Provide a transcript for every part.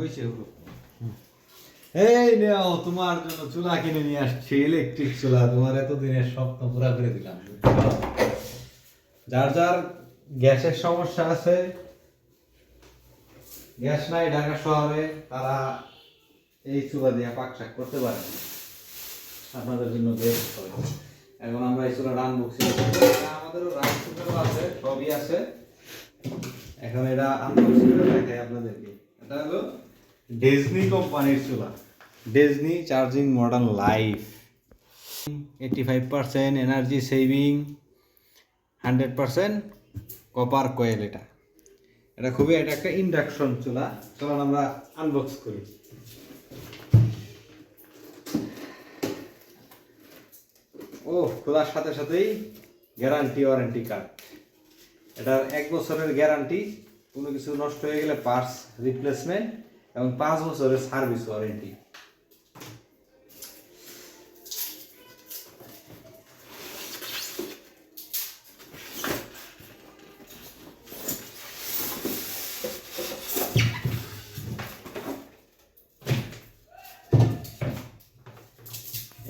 হয়েছে এই নেও, তোমার জন্য চুলা কিনে নিয়ে আসছি ইলেকট্রিক চুলা, তোমার এতদিনের স্বপ্ন পুরা করে দিলাম। যার যার গ্যাসের সমস্যা আছে, গ্যাস নাই ঢাকা শহরে, তারা এই চুলা দিয়ে পাক শাক করতে পারে আপনাদের জন্য বেস্ট হবে এখন আমরা এই চুলা রান বক্সি আমাদেরও রান কুকারও আছে, সবই আছে। এখন এটা আনবক্সিং দেখাই আপনাদেরকে। এটা হলো ডেজনি কোম্পানির চুলা ডেজনি charging modern life eighty five percent energy saving hundred percent copper coil এটা। এটা খুবই এটা একটা ইন্ডাকশন চুলা। চলুন আমরা আনবক্স করি। ও, খোলার সাথে সাথেই গ্যারান্টি ওয়ারেন্টি কার্ড এটার এক বছরের গ্যারান্টি কোনো কিছু নষ্ট হয়ে গেলে পার্টস রিপ্লেসমেন্ট এবং পাঁচ বছরের সার্ভিস ওয়ারেন্টি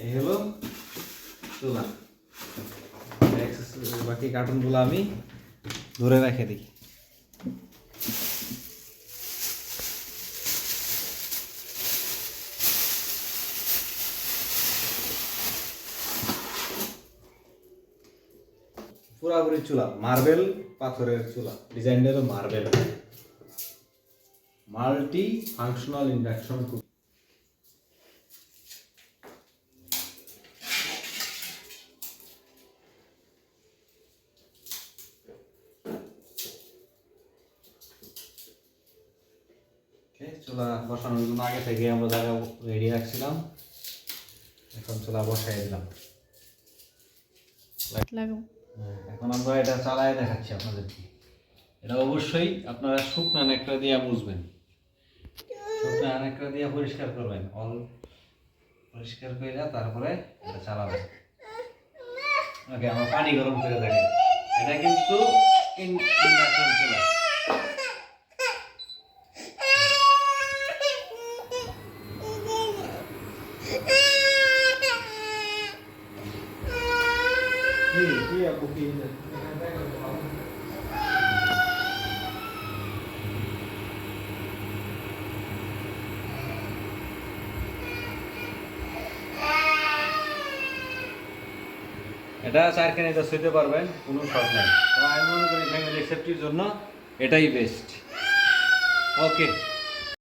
এই হলো চুলা। বাকি কার্টুনগুলো আমি ধরে রেখে দিই। পুরাপুরি চুলা, মার্বেল পাথরের চুলা ডিজাইনটা marble. Multi functional induction cook চুলা বসানোর জন্য আগে থেকে আমরা জায়গা রেডি রাখছিলাম, এখন চুলা বসাই দিলাম। লাগাও এখন আমরা এটা চালায় দেখাচ্ছি আপনাদেরকে। এটা অবশ্যই আপনারা শুকনা নেকড়া দিয়ে বুঝবেন। শুকনা নেকড়া দিয়ে পরিষ্কার করবেন। অল পরিষ্কার করে তারপরে এটা চালাবেন। ওকে, আমরা পানি গরম করে দেখেন। এটা কিন্তু ইন্ডাকশন চুলা এটা চার কেনে তো শুইতে পারবেন? কোনো শর্ট নাই। আমি মনে করি ফ্যামিলি সেফটির জন্য এটাই বেস্ট ওকে